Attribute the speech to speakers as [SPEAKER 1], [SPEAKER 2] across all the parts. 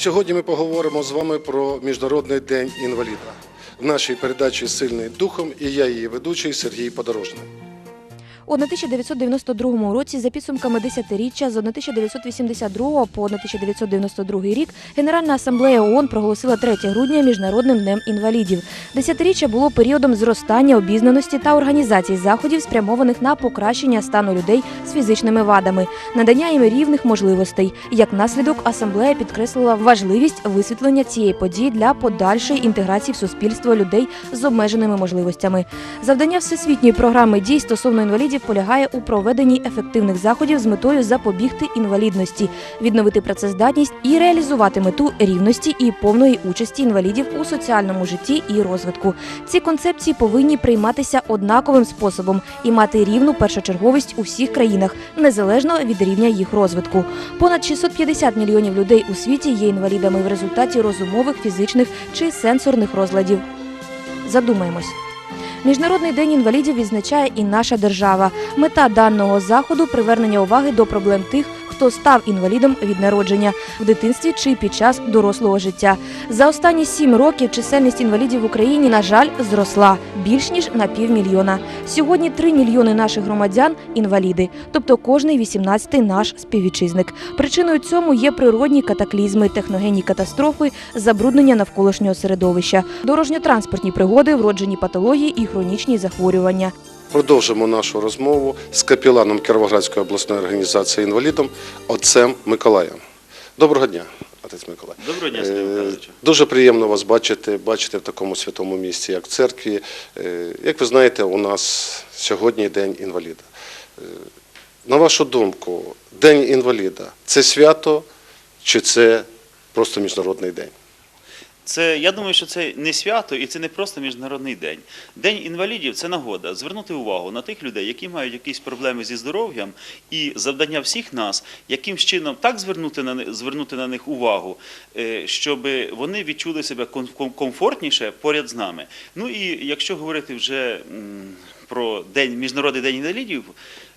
[SPEAKER 1] Сьогодні ми поговоримо з вами про Міжнародний день інваліда. В нашій передачі Сильний духом і я її ведучий Сергій Подорожний.
[SPEAKER 2] У 1992 році, за підсумками десятиріччя з 1982 по 1992 рік, Генеральна асамблея ООН проголосила 3 грудня Міжнародним днем інвалідів. Десятиріччя було періодом зростання обізнаності та організації заходів, спрямованих на покращення стану людей з фізичними вадами, надання їм рівних можливостей. Як наслідок, асамблея підкреслила важливість висвітлення цієї події для подальшої інтеграції в суспільство людей з обмеженими можливостями. Завдання всесвітньої програми дій стосовно інвалідів полягає у проведенні ефективних заходів з метою запобігти інвалідності, відновити працездатність і реалізувати мету рівності і повної участі інвалідів у соціальному житті і розвитку. Ці концепції повинні прийматися однаковим способом і мати рівну першочерговість у всіх країнах, незалежно від рівня їх розвитку. Понад 650 мільйонів людей у світі є інвалідами в результаті розумових, фізичних чи сенсорних розладів. Задумаємось. Міжнародний день інвалідів відзначає і наша держава. Мета даного заходу привернення уваги до проблем тих, хто став інвалідом від народження в дитинстві чи під час дорослого життя. За останні сім років чисельність інвалідів в Україні, на жаль, зросла більш ніж на півмільйона. Сьогодні три мільйони наших громадян інваліди, тобто кожний 18-й наш співвітчизник. Причиною цьому є природні катаклізми, техногенні катастрофи, забруднення навколишнього середовища, дорожньо-транспортні пригоди, вроджені патології і хронічні захворювання.
[SPEAKER 1] Продовжимо нашу розмову з капіланом Кіровоградської обласної організації інвалідом отцем Миколаєм. Доброго дня, отець Миколай.
[SPEAKER 3] Доброго дня, Сергій
[SPEAKER 1] Е, Дуже приємно вас бачити, бачити в такому святому місці, як в церкві. Е, Як ви знаєте, у нас сьогодні День інваліда. Е, На вашу думку, День інваліда це свято чи це просто міжнародний день?
[SPEAKER 3] Це я думаю, що це не свято і це не просто міжнародний день. День інвалідів це нагода звернути увагу на тих людей, які мають якісь проблеми зі здоров'ям, і завдання всіх нас, яким чином так звернути на звернути на них увагу, е, щоб вони відчули себе ком- ком- комфортніше поряд з нами. Ну і якщо говорити вже про день міжнародний день інвалідів.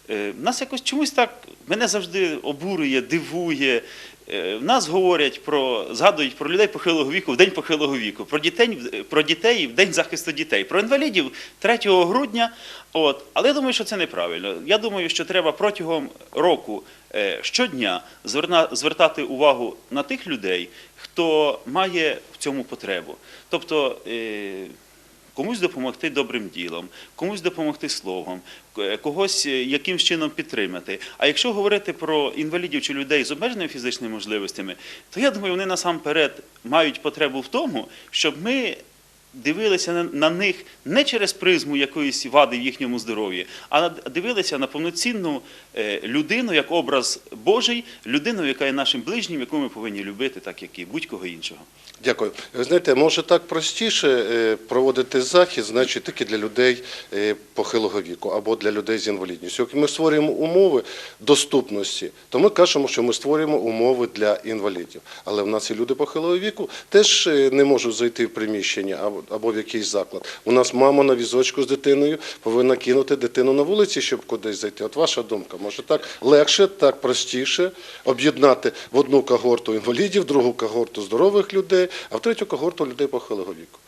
[SPEAKER 3] е, Нас якось чомусь так мене завжди обурює, дивує. Е, В нас говорять про згадують про людей похилого віку в день похилого віку, про дітей про дітей в день захисту дітей, про інвалідів 3 грудня. От, але я думаю, що це неправильно. Я думаю, що треба протягом року е, щодня звертати увагу на тих людей, хто має в цьому потребу. Тобто. Комусь допомогти добрим ділом, комусь допомогти словом, когось е, якимсь чином підтримати. А якщо говорити про інвалідів чи людей з обмеженими фізичними можливостями, то я думаю, вони насамперед мають потребу в тому, щоб ми дивилися на, них не через призму якоїсь вади в їхньому здоров'ї, а дивилися на повноцінну людину як образ Божий, людину, яка є нашим ближнім, яку ми повинні любити, так як і будь-кого іншого.
[SPEAKER 1] Дякую. Ви знаєте, може так простіше е, проводити захід, значить тільки для людей е, похилого віку або для людей з інвалідністю. Ми створюємо умови доступності, то ми кажемо, що ми створюємо умови для інвалідів. Але в нас і люди похилого віку теж е, не можуть зайти в приміщення або в якийсь заклад. У нас мама на візочку з дитиною повинна кинути дитину на вулиці, щоб кудись зайти. От ваша думка, може так легше, так простіше об'єднати в одну когорту інвалідів, другу когорту здорових людей, а в третю когорту людей похилого віку.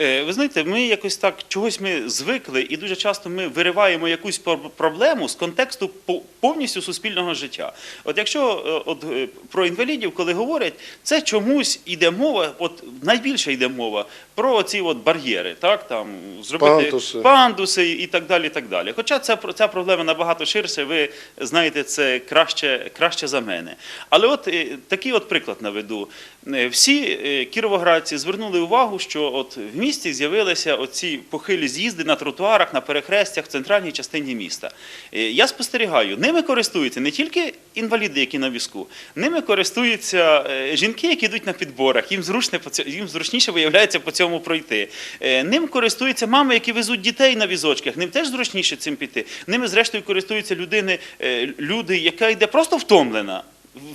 [SPEAKER 3] Е, Ви знаєте, ми якось так чогось ми звикли, і дуже часто ми вириваємо якусь проблему з контексту по- повністю суспільного життя. От якщо е, от, е, про інвалідів, коли говорять, це чомусь іде мова, от найбільше йде мова про ці от бар'єри, так там зробити
[SPEAKER 1] Пандуси.
[SPEAKER 3] пандуси і так далі. І так далі. Хоча ця, ця проблема набагато ширше, ви знаєте це краще, краще за мене. Але от е, такий от приклад наведу. Е, Всі е, кіровоградці звернули увагу, що от в місті з'явилися оці похилі з'їзди на тротуарах, на перехрестях в центральній частині міста. Я спостерігаю, ними користуються не тільки інваліди, які на візку, ними користуються жінки, які йдуть на підборах. Їм зручне їм зручніше виявляється по цьому пройти. Е, Ним користуються мами, які везуть дітей на візочках. Ним теж зручніше цим піти. Ними, зрештою, користуються людини, е, люди, яка йде просто втомлена.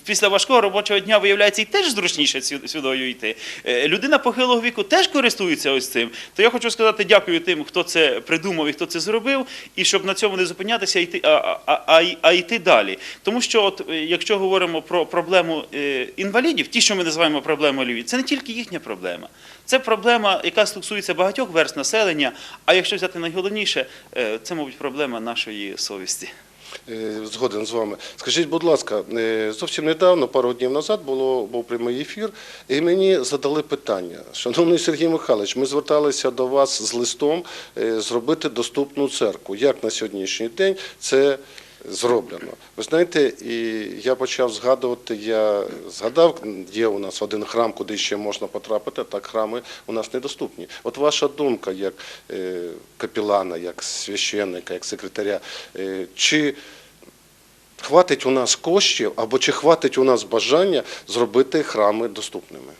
[SPEAKER 3] Після важкого робочого дня виявляється і теж зручніше сю- сюди йти. Е, Людина похилого віку теж користується ось цим. То я хочу сказати дякую тим, хто це придумав і хто це зробив, і щоб на цьому не зупинятися, а йти, а, а, а, а йти далі. Тому що, от, е, якщо говоримо про проблему е, інвалідів, ті, що ми називаємо проблемою інвалідів, це не тільки їхня проблема. Це проблема, яка стосується багатьох верст населення. А якщо взяти найголовніше, це, мабуть, проблема нашої совісті.
[SPEAKER 1] Е, Згоден з вами. Скажіть, будь ласка, е, зовсім недавно, пару днів назад, було був прямий ефір, і мені задали питання. Шановний Сергій Михайлович, ми зверталися до вас з листом е, зробити доступну церкву. Як на сьогоднішній день це зроблено? Ви знаєте, і я почав згадувати, я згадав, є у нас один храм, куди ще можна потрапити, а так храми у нас недоступні. От ваша думка, як е, капілана, як священника, як секретаря, е, чи хватить у нас коштів або чи хватить у нас бажання зробити храми доступними?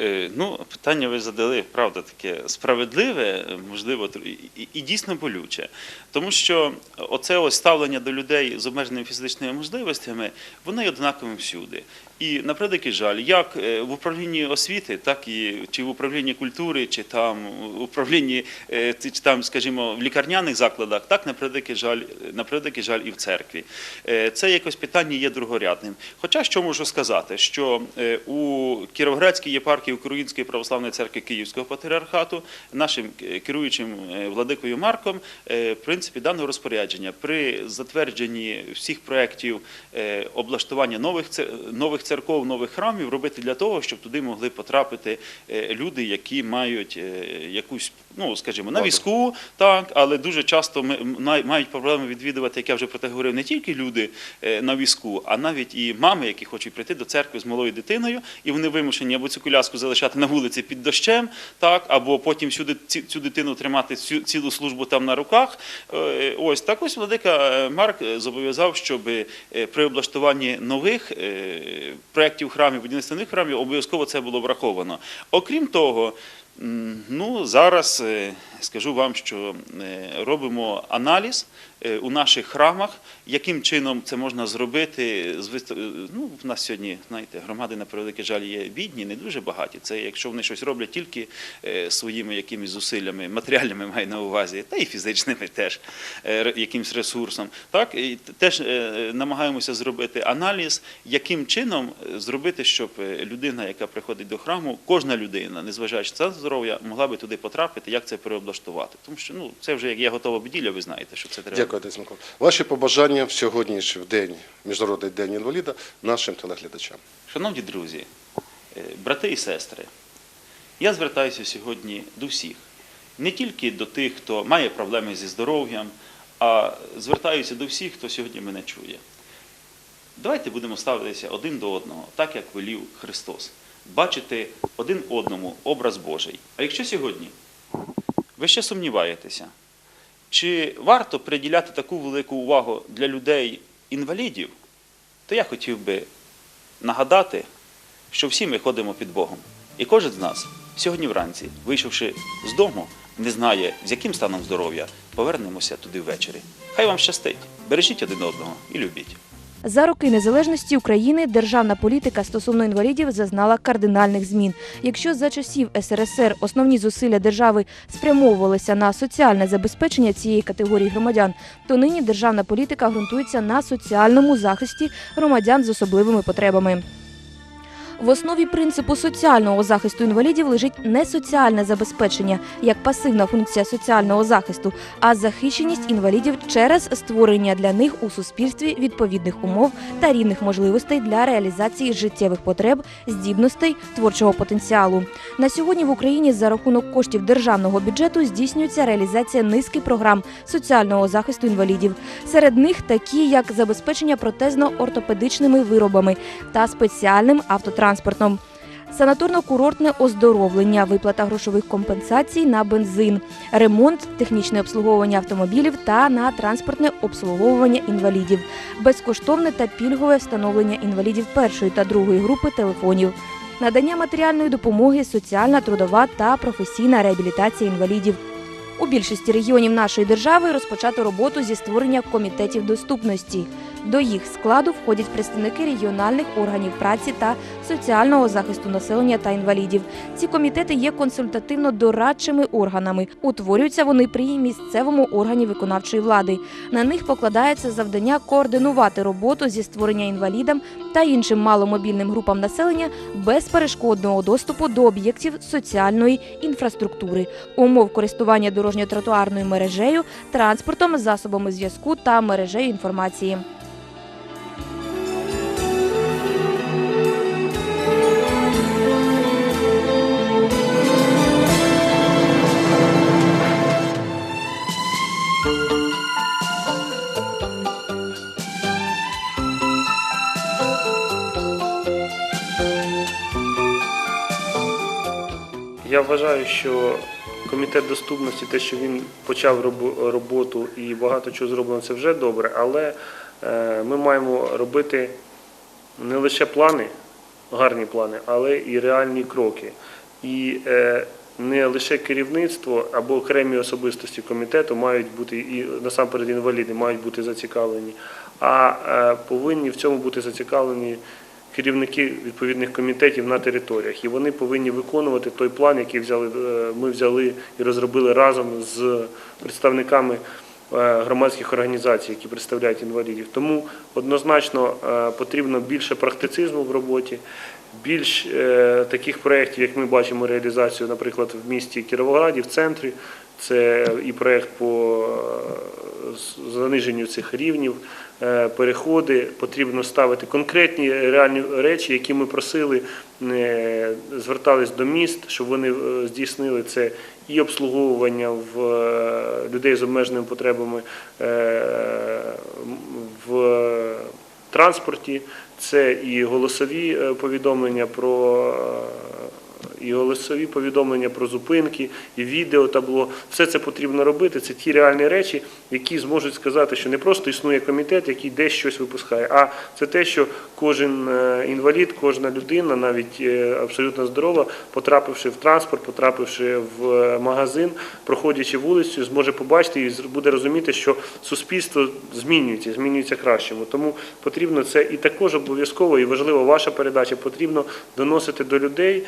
[SPEAKER 3] Е, Ну, питання ви задали, правда, таке справедливе, можливо, і- і дійсно болюче. Тому що оце ось ставлення до людей з обмеженими фізичними можливостями, воно є однаковим всюди. І на превеликий жаль, як е, в управлінні освіти, так і чи в управлінні культури, чи там в управлінні е, чи там, скажімо, в лікарняних закладах, так на превеликий жаль, на превеликий жаль і в церкві. Е, Це якось питання є другорядним. Хоча що можу сказати, що у Кіровоградській єпархії Української православної церкви Київського патріархату нашим керуючим владикою Марком, в принципі, дано розпорядження при затвердженні всіх проєктів облаштування нових нових церков, нових храмів робити для того, щоб туди могли потрапити е, люди, які мають е, якусь, ну скажімо, на візку, так, але дуже часто мають проблеми відвідувати, як я вже про те говорив, не тільки люди е, на візку, а навіть і мами, які хочуть прийти до церкви з малою дитиною, і вони вимушені або цю коляску залишати на вулиці під дощем, так, або потім всю, ди- цю дитину тримати цю, цілу службу там на руках. Ось так ось владика Марк зобов'язав, щоб при облаштуванні нових проєктів храмів, будівництва нових храмів, обов'язково це було враховано. Окрім того, ну зараз е, скажу вам, що е, робимо аналіз е, у наших храмах, яким чином це можна зробити. е, Ну, в нас сьогодні, знаєте, громади на превеликий жаль є бідні, не дуже багаті. Це якщо вони щось роблять тільки своїми якимись зусиллями, матеріальними маю на увазі, та і фізичними теж якимсь ресурсом. Так і теж намагаємося зробити аналіз, яким чином зробити, щоб людина, яка приходить до храму, кожна людина, незважаючи на здоров'я, могла би туди потрапити, як це переоблаштувати. Тому що ну це вже як є готова будівля, ви знаєте, що це треба.
[SPEAKER 1] Дякую, Отець Микола. Ваші побажання в сьогоднішній день, Міжнародний день інваліда, нашим телеглядачам.
[SPEAKER 3] Шановні друзі, е, брати і сестри, я звертаюся сьогодні до всіх, не тільки до тих, хто має проблеми зі здоров'ям, а звертаюся до всіх, хто сьогодні мене чує. Давайте будемо ставитися один до одного, так як велів Христос, бачити один одному образ Божий. А якщо сьогодні ви ще сумніваєтеся, чи варто приділяти таку велику увагу для людей-інвалідів, то я хотів би нагадати, що всі ми ходимо під Богом. І кожен з нас сьогодні вранці, вийшовши з дому, не знає, з яким станом здоров'я, повернемося туди ввечері. Хай вам щастить, бережіть один одного і любіть.
[SPEAKER 2] За роки незалежності України державна політика стосовно інвалідів зазнала кардинальних змін. Якщо за часів СРСР основні зусилля держави спрямовувалися на соціальне забезпечення цієї категорії громадян, то нині державна політика ґрунтується на соціальному захисті громадян з особливими потребами. В основі принципу соціального захисту інвалідів лежить не соціальне забезпечення як пасивна функція соціального захисту, а захищеність інвалідів через створення для них у суспільстві відповідних умов та рівних можливостей для реалізації життєвих потреб, здібностей, творчого потенціалу. На сьогодні в Україні за рахунок коштів державного бюджету здійснюється реалізація низки програм соціального захисту інвалідів. Серед них такі, як забезпечення протезно-ортопедичними виробами та спеціальним автотранспортом. Санаторно-курортне оздоровлення, виплата грошових компенсацій на бензин, ремонт, технічне обслуговування автомобілів та на транспортне обслуговування інвалідів, безкоштовне та пільгове встановлення інвалідів першої та другої групи телефонів, надання матеріальної допомоги, соціальна, трудова та професійна реабілітація інвалідів. У більшості регіонів нашої держави розпочато роботу зі створення комітетів доступності. До їх складу входять представники регіональних органів праці та соціального захисту населення та інвалідів. Ці комітети є консультативно-дорадчими органами. Утворюються вони при місцевому органі виконавчої влади. На них покладається завдання координувати роботу зі створення інвалідам та іншим маломобільним групам населення безперешкодного доступу до об'єктів соціальної інфраструктури, умов користування дорожньо-тротуарною мережею, транспортом, засобами зв'язку та мережею інформації.
[SPEAKER 4] Я вважаю, що комітет доступності, те, що він почав роботу і багато чого зроблено, це вже добре, але е, ми маємо робити не лише плани, гарні плани, але і реальні кроки. І е, не лише керівництво або окремі особистості комітету мають бути і насамперед інваліди мають бути зацікавлені, а е, повинні в цьому бути зацікавлені керівники відповідних комітетів на територіях, і вони повинні виконувати той план, який взяли е, ми взяли і розробили разом з представниками е, громадських організацій, які представляють інвалідів. Тому однозначно е, потрібно більше практицизму в роботі. Більш таких проєктів, як ми бачимо реалізацію, наприклад, в місті Кіровограді, в центрі, це і проєкт по заниженню цих рівнів, переходи. Потрібно ставити конкретні реальні речі, які ми просили, е, звертались до міст, щоб вони е, здійснили це і обслуговування в е, людей з обмеженими потребами е, в транспорті. Це і голосові е, повідомлення про е, і голосові повідомлення про зупинки, і відеотабло. Все це потрібно робити. Це ті реальні речі, які зможуть сказати, що не просто існує комітет, який десь щось випускає, а це те, що кожен е, інвалід, кожна людина, навіть е, абсолютно здорова, потрапивши в транспорт, потрапивши в е, магазин, проходячи вулицю, зможе побачити і буде розуміти, що суспільство змінюється, змінюється кращому. Тому потрібно це і також обов'язково і важлива ваша передача. Потрібно доносити до людей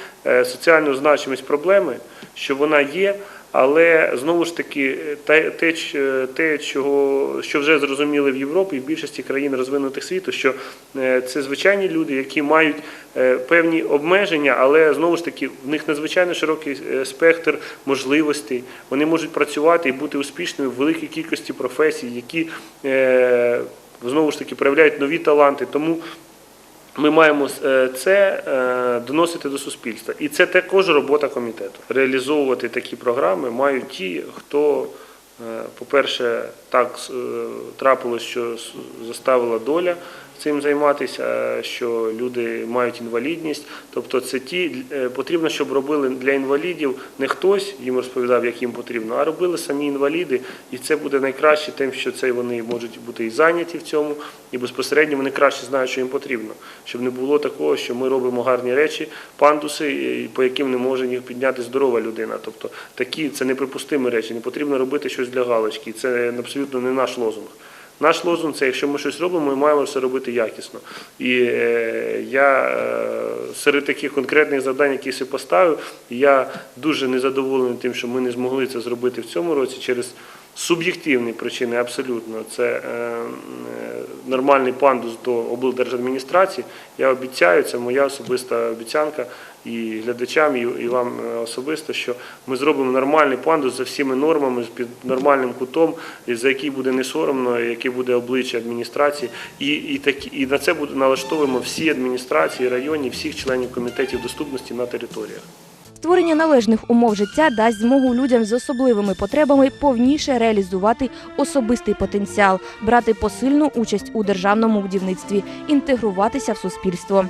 [SPEAKER 4] соціальну значимість проблеми, що вона є. Але знову ж таки, те, те, чого що вже зрозуміли в Європі і в більшості країн розвинутих світу, що е, це звичайні люди, які мають е, певні обмеження, але знову ж таки в них надзвичайно широкий е, спектр можливостей. Вони можуть працювати і бути успішними в великій кількості професій, які знову ж таки проявляють нові таланти. Тому ми маємо е, це е, доносити до суспільства. І це також робота комітету. Реалізовувати такі програми мають ті, хто, е, по-перше, так трапилось, що заставила доля цим займатися, е, що люди мають інвалідність. Тобто це ті е, потрібно, щоб робили для інвалідів не хтось їм розповідав, як їм потрібно, а робили самі інваліди. І це буде найкраще тим, що це вони можуть бути і зайняті в цьому, і безпосередньо вони краще знають, що їм потрібно. Щоб не було такого, що ми робимо гарні речі, пандуси, по яким не може їх підняти здорова людина. Тобто такі це неприпустимі речі. Не потрібно робити щось для галочки. Це абсолютно не наш лозунг. Наш лозунг це якщо ми щось робимо, ми маємо все робити якісно. І е, я е, серед таких конкретних завдань, які собі поставив, я дуже незадоволений тим, що ми не змогли це зробити в цьому році через суб'єктивні причини. Абсолютно, це е, нормальний пандус до облдержадміністрації. Я обіцяю, це моя особиста обіцянка і глядачам, і, вам е, особисто, що ми зробимо нормальний пандус за всіми нормами, під нормальним кутом, за який буде не соромно, яке буде обличчя адміністрації. І, і, так, і на це буде налаштовуємо всі адміністрації, районні, всіх членів комітетів доступності на територіях.
[SPEAKER 2] Створення належних умов життя дасть змогу людям з особливими потребами повніше реалізувати особистий потенціал, брати посильну участь у державному будівництві, інтегруватися в суспільство.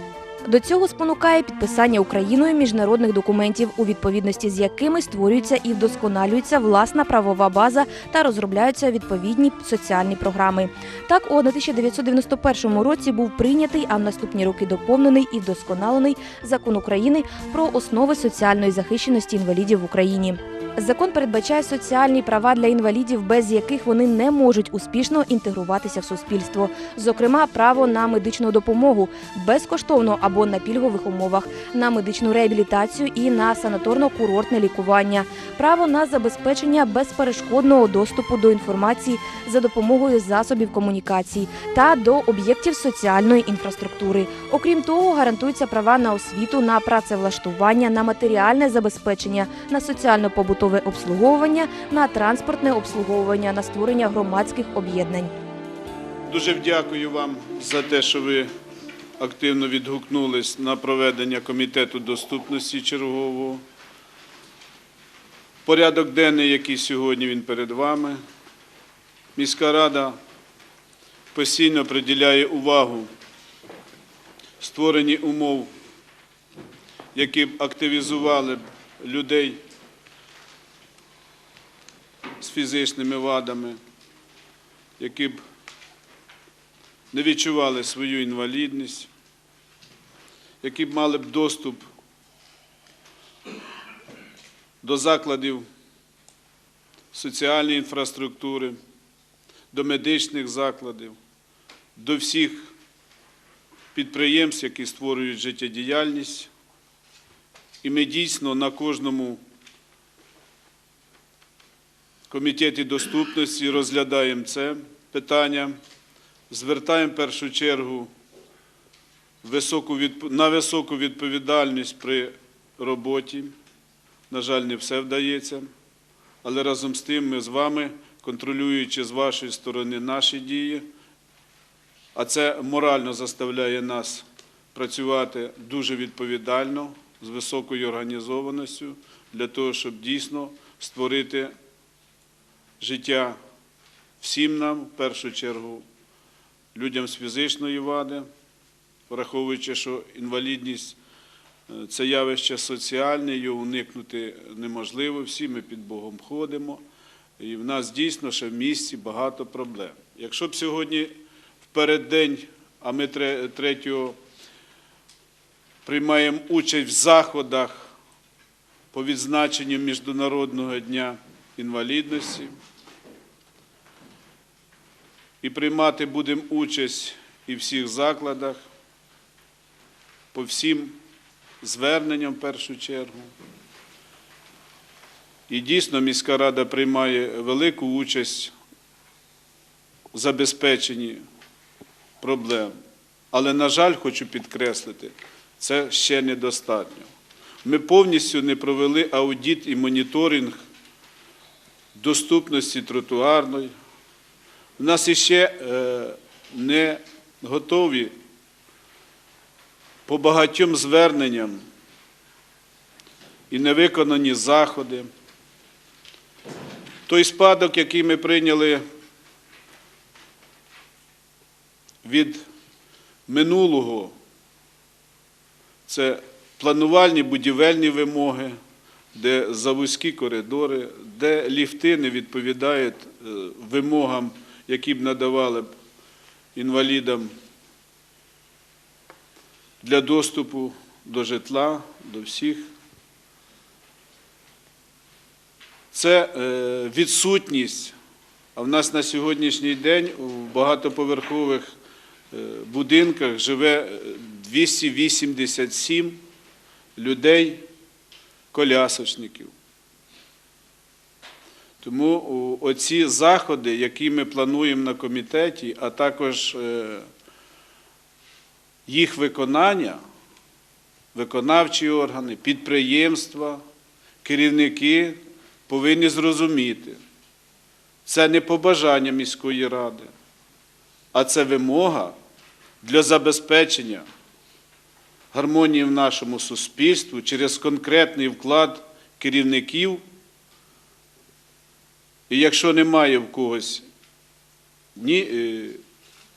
[SPEAKER 2] До цього спонукає підписання Україною міжнародних документів, у відповідності з якими створюється і вдосконалюється власна правова база та розробляються відповідні соціальні програми. Так, у 1991 році був прийнятий, а в наступні роки доповнений і вдосконалений закон України про основи соціальної захищеності інвалідів в Україні. Закон передбачає соціальні права для інвалідів, без яких вони не можуть успішно інтегруватися в суспільство. Зокрема, право на медичну допомогу безкоштовно або на пільгових умовах, на медичну реабілітацію і на санаторно-курортне лікування, право на забезпечення безперешкодного доступу до інформації за допомогою засобів комунікацій та до об'єктів соціальної інфраструктури. Окрім того, гарантуються права на освіту, на працевлаштування, на матеріальне забезпечення, на соціально-побутове обслуговування, на транспортне обслуговування, на створення громадських об'єднань.
[SPEAKER 5] Дуже дякую вам за те, що ви активно відгукнулись на проведення комітету доступності чергового. Порядок денний, який сьогодні він перед вами. Міська рада постійно приділяє увагу створенні умов, які б активізували людей з фізичними вадами, які б не відчували свою інвалідність, які б мали б доступ до закладів соціальної інфраструктури, до медичних закладів, до всіх підприємств, які створюють життєдіяльність. І ми дійсно на кожному комітеті доступності розглядаємо це питання звертаємо в першу чергу на високу відповідальність при роботі. На жаль, не все вдається, але разом з тим ми з вами, контролюючи з вашої сторони наші дії, а це морально заставляє нас працювати дуже відповідально, з високою організованістю, для того, щоб дійсно створити життя всім нам, в першу чергу, людям з фізичної вади, враховуючи, що інвалідність е, це явище соціальне, його уникнути неможливо. Всі ми під Богом ходимо. І в нас дійсно ще в місті багато проблем. Якщо б сьогодні в переддень, а ми тре- третього приймаємо участь в заходах по відзначенню Міжнародного дня інвалідності, і приймати будемо участь і в всіх закладах, по всім зверненням в першу чергу. І дійсно міська рада приймає велику участь в забезпеченні проблем. Але, на жаль, хочу підкреслити, це ще недостатньо. Ми повністю не провели аудит і моніторинг доступності тротуарної, у нас іще е, не готові по багатьом зверненням і не виконані заходи. Той спадок, який ми прийняли від минулого, це планувальні будівельні вимоги, де завузькі коридори, де ліфти не відповідають е, вимогам, які б надавали б інвалідам для доступу до житла, до всіх. Це е, відсутність, а в нас на сьогоднішній день у багатоповерхових е, будинках живе е, 287 людей, колясочників. Тому оці заходи, які ми плануємо на комітеті, а також е, їх виконання, виконавчі органи, підприємства, керівники повинні зрозуміти, це не побажання міської ради, а це вимога для забезпечення гармонії в нашому суспільстві через конкретний вклад керівників. І якщо немає в когось ні е,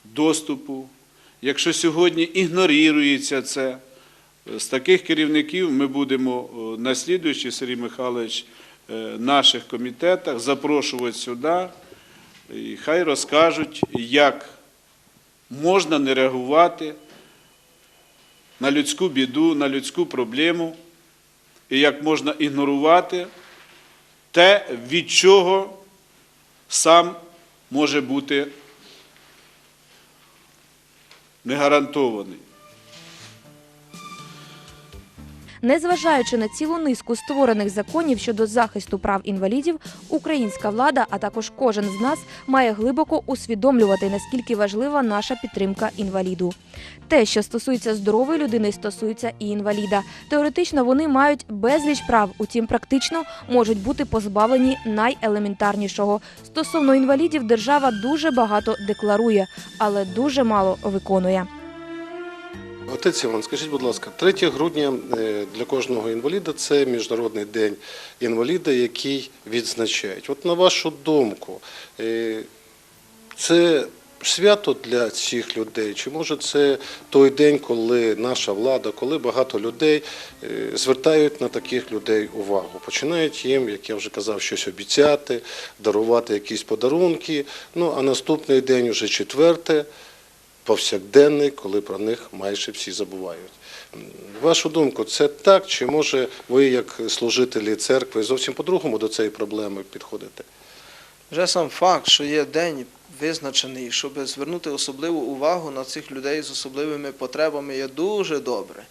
[SPEAKER 5] доступу, якщо сьогодні ігнорується це, е, з таких керівників ми будемо е, на слідуючий, Сергій Михайлович, наших комітетах запрошувати сюди, і хай розкажуть, як можна не реагувати на людську біду, на людську проблему, і як можна ігнорувати те, від чого сам може бути не гарантований.
[SPEAKER 2] Незважаючи на цілу низку створених законів щодо захисту прав інвалідів, українська влада, а також кожен з нас, має глибоко усвідомлювати, наскільки важлива наша підтримка інваліду. Те, що стосується здорової людини, стосується і інваліда. Теоретично вони мають безліч прав, утім, практично можуть бути позбавлені найелементарнішого. Стосовно інвалідів, держава дуже багато декларує, але дуже мало виконує.
[SPEAKER 1] Отець Іван, скажіть, будь ласка, 3 грудня е, для кожного інваліда це Міжнародний день інваліда, який відзначають. От на вашу думку, е, це свято для цих людей? Чи може це той день, коли наша влада, коли багато людей е, звертають на таких людей увагу, починають їм, як я вже казав, щось обіцяти, дарувати якісь подарунки. Ну а наступний день, уже четверте, повсякденний, коли про них майже всі забувають. Вашу думку, це так, чи може ви, як служителі церкви, зовсім по-другому до цієї проблеми підходите?
[SPEAKER 6] Вже сам факт, що є день визначений, щоб звернути особливу увагу на цих людей з особливими потребами, є дуже добре.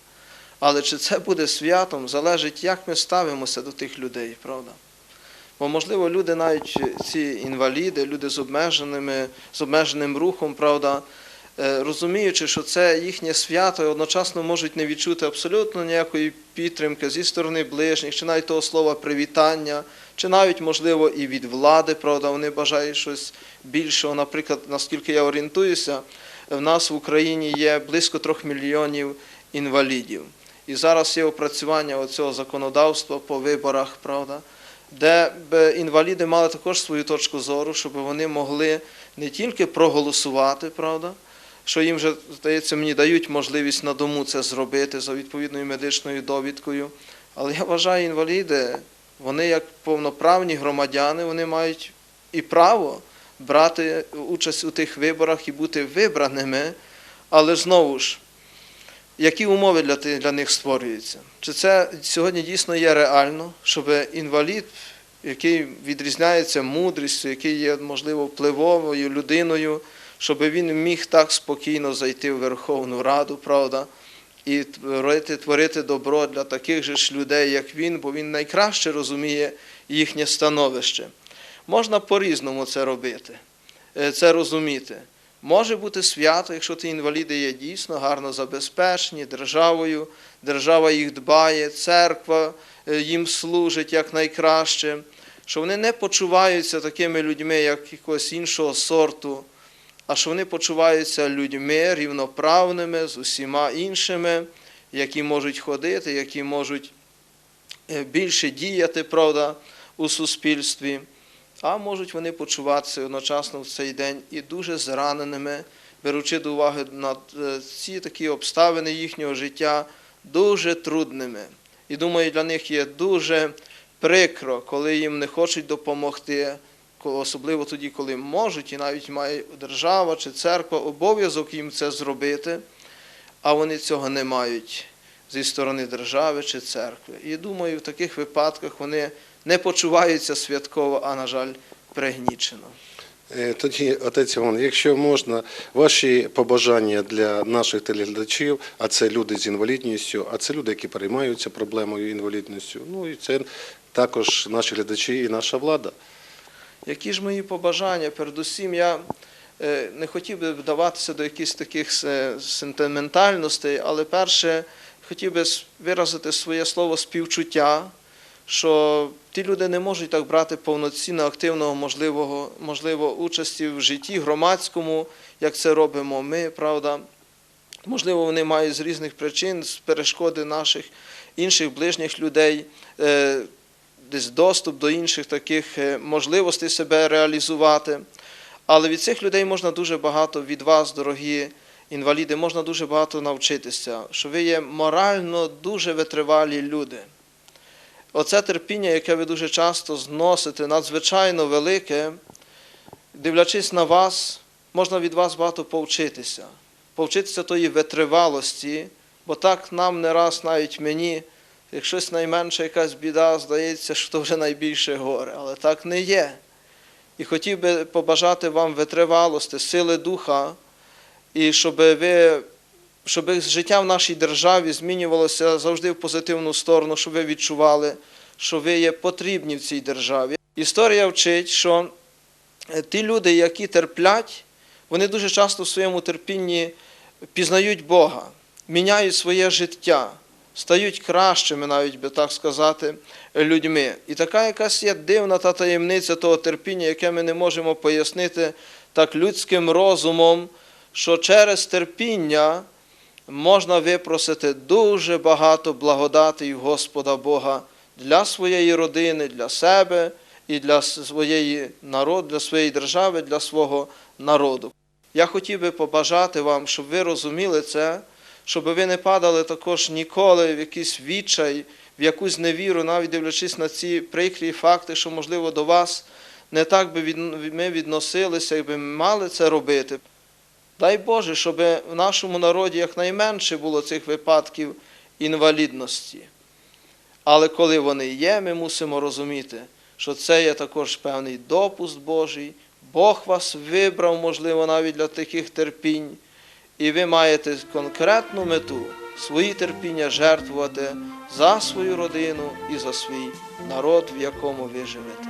[SPEAKER 6] Але чи це буде святом, залежить, як ми ставимося до тих людей, правда? Бо, можливо, люди, навіть ці інваліди, люди з, обмеженими, з обмеженим рухом, правда, розуміючи, що це їхнє свято, і одночасно можуть не відчути абсолютно ніякої підтримки зі сторони ближніх, чи навіть того слова привітання, чи навіть, можливо, і від влади, правда, вони бажають щось більшого. Наприклад, наскільки я орієнтуюся, в нас в Україні є близько трьох мільйонів інвалідів. І зараз є опрацювання цього законодавства по виборах, правда, де б інваліди мали також свою точку зору, щоб вони могли не тільки проголосувати, правда, що їм вже, здається, мені дають можливість на дому це зробити за відповідною медичною довідкою. Але я вважаю, інваліди, вони як повноправні громадяни, вони мають і право брати участь у тих виборах і бути вибраними, але знову ж, які умови для, для них створюються? Чи це сьогодні дійсно є реально, щоб інвалід, який відрізняється мудрістю, який є, можливо, впливовою людиною, щоб він міг так спокійно зайти в Верховну Раду, правда, і творити, творити добро для таких же ж людей, як він, бо він найкраще розуміє їхнє становище. Можна по-різному це робити, е, це розуміти. Може бути свято, якщо ті інваліди є дійсно гарно забезпечені державою, держава їх дбає, церква е, їм служить якнайкраще, що вони не почуваються такими людьми, як якогось іншого сорту, а що вони почуваються людьми рівноправними з усіма іншими, які можуть ходити, які можуть е, більше діяти, правда, у суспільстві. А можуть вони почуватися одночасно в цей день і дуже зраненими, беручи до уваги на е, ці такі обставини їхнього життя, дуже трудними. І думаю, для них є дуже прикро, коли їм не хочуть допомогти, особливо тоді, коли можуть, і навіть має держава чи церква обов'язок їм це зробити, а вони цього не мають зі сторони держави чи церкви. І думаю, в таких випадках вони не почуваються святково, а, на жаль, пригнічено.
[SPEAKER 1] Е, Тоді, отець Іван, якщо можна, ваші побажання для наших телеглядачів, а це люди з інвалідністю, а це люди, які переймаються проблемою інвалідністю. Ну і це також наші глядачі і наша влада.
[SPEAKER 6] Які ж мої побажання? Передусім, я е, не хотів би вдаватися до якихось таких е, сентиментальностей, але перше хотів би виразити своє слово співчуття, що ті люди не можуть так брати повноцінно активного можливого, можливо, участі в житті громадському, як це робимо ми, правда. Можливо, вони мають з різних причин, з перешкоди наших інших ближніх людей, е, десь доступ до інших таких е, можливостей себе реалізувати. Але від цих людей можна дуже багато від вас, дорогі інваліди, можна дуже багато навчитися, що ви є морально дуже витривалі люди. Оце терпіння, яке ви дуже часто зносите, надзвичайно велике, дивлячись на вас, можна від вас багато повчитися, повчитися тої витривалості, бо так нам не раз, навіть мені, щось найменше якась біда, здається, що то вже найбільше горе, але так не є. І хотів би побажати вам витривалості, сили духа, і щоб ви, щоб життя в нашій державі змінювалося завжди в позитивну сторону, щоб ви відчували, що ви є потрібні в цій державі. Історія вчить, що е, ті люди, які терплять, вони дуже часто в своєму терпінні пізнають Бога, міняють своє життя, стають кращими, навіть би так сказати, людьми. І така якась є дивна та таємниця того терпіння, яке ми не можемо пояснити так людським розумом, що через терпіння можна випросити дуже багато благодати Господа Бога для своєї родини, для себе і для своєї народу, для своєї держави, для свого народу. Я хотів би побажати вам, щоб ви розуміли це, щоб ви не падали також ніколи в якийсь відчай, в якусь невіру, навіть дивлячись на ці прикрі факти, що, можливо, до вас не так би ми відносилися, якби мали це робити. Дай Боже, щоб в нашому народі якнайменше було цих випадків інвалідності. Але коли вони є, ми мусимо розуміти, що це є також певний допуск Божий. Бог вас вибрав, можливо, навіть для таких терпінь, і ви маєте конкретну мету свої терпіння жертвувати за свою родину і за свій народ, в якому ви живете.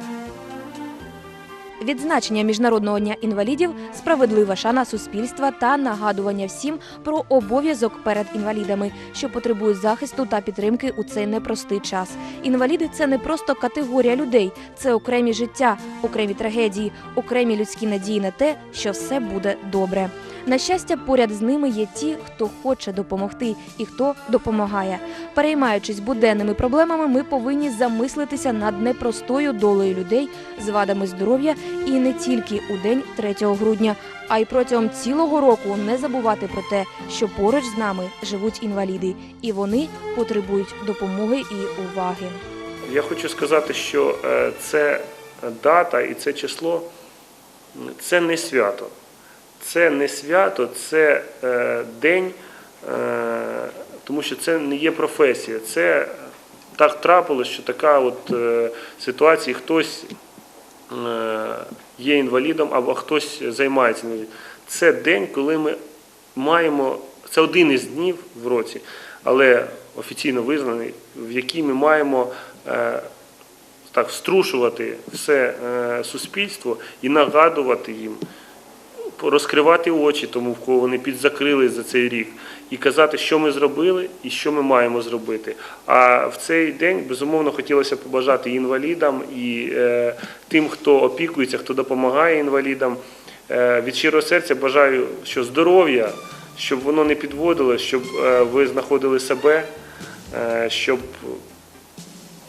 [SPEAKER 2] Відзначення Міжнародного дня інвалідів справедлива шана суспільства та нагадування всім про обов'язок перед інвалідами, що потребують захисту та підтримки у цей непростий час. Інваліди це не просто категорія людей, це окремі життя, окремі трагедії, окремі людські надії на те, що все буде добре. На щастя, поряд з ними є ті, хто хоче допомогти і хто допомагає. Переймаючись буденними проблемами, ми повинні замислитися над непростою долею людей з вадами здоров'я і не тільки у день 3 грудня, а й протягом цілого року не забувати про те, що поруч з нами живуть інваліди, і вони потребують допомоги і уваги.
[SPEAKER 4] Я хочу сказати, що е, це дата і це число це не свято. Це не свято, це е, день, е, тому що це не є професія. Це так трапилось, що така от е, ситуація, хтось є інвалідом або хтось займається інвалідом. Це день, коли ми маємо, це один із днів в році, але офіційно визнаний, в який ми маємо так струшувати все суспільство і нагадувати їм, розкривати очі тому, в кого вони підзакрили за цей рік, і казати, що ми зробили і що ми маємо зробити. А в цей день безумовно хотілося побажати інвалідам, і е, тим, хто опікується, хто допомагає інвалідам. Е, від щирого серця бажаю, що здоров'я, щоб воно не підводило, щоб е, ви знаходили себе, е, щоб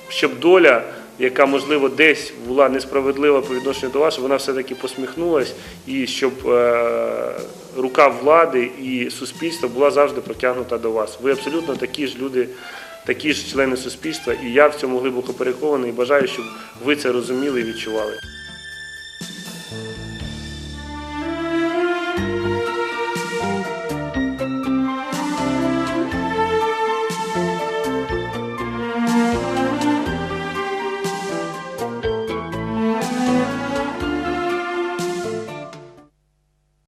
[SPEAKER 4] щоб доля, яка можливо десь була несправедлива по відношенню до вас, вона все-таки посміхнулась, і щоб е, рука влади і суспільства була завжди протягнута до вас. Ви абсолютно такі ж люди, такі ж члени суспільства, і я в цьому глибоко переконаний і бажаю, щоб ви це розуміли і відчували.